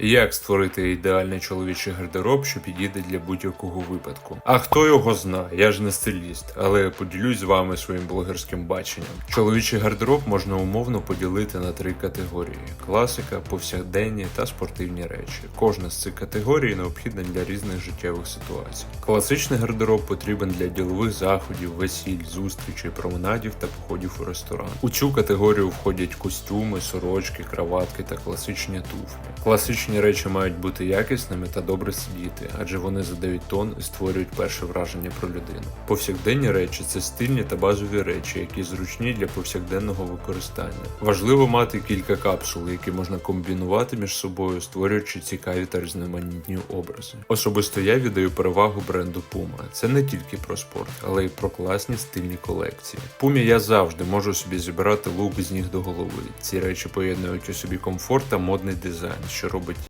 Як створити ідеальний чоловічий гардероб, що підійде для будь-якого випадку? А хто його знає? Я ж не стиліст, але поділюсь з вами своїм блогерським баченням. Чоловічий гардероб можна умовно поділити на три категорії: класика, повсякденні та спортивні речі. Кожна з цих категорій необхідна для різних життєвих ситуацій. Класичний гардероб потрібен для ділових заходів, весіль, зустрічей, променадів та походів у ресторан. У цю категорію входять костюми, сорочки, краватки та класичні туфлі. Класичні речі мають бути якісними та добре сидіти, адже вони задають тон і створюють перше враження про людину. Повсякденні речі це стильні та базові речі, які зручні для повсякденного використання. Важливо мати кілька капсул, які можна комбінувати між собою, створюючи цікаві та різноманітні образи. Особисто я віддаю перевагу бренду Puma. Це не тільки про спорт, але й про класні стильні колекції. Puma я завжди можу собі зібрати лук з ніг до голови. Ці речі поєднують у собі комфорт та модний дизайн, що робить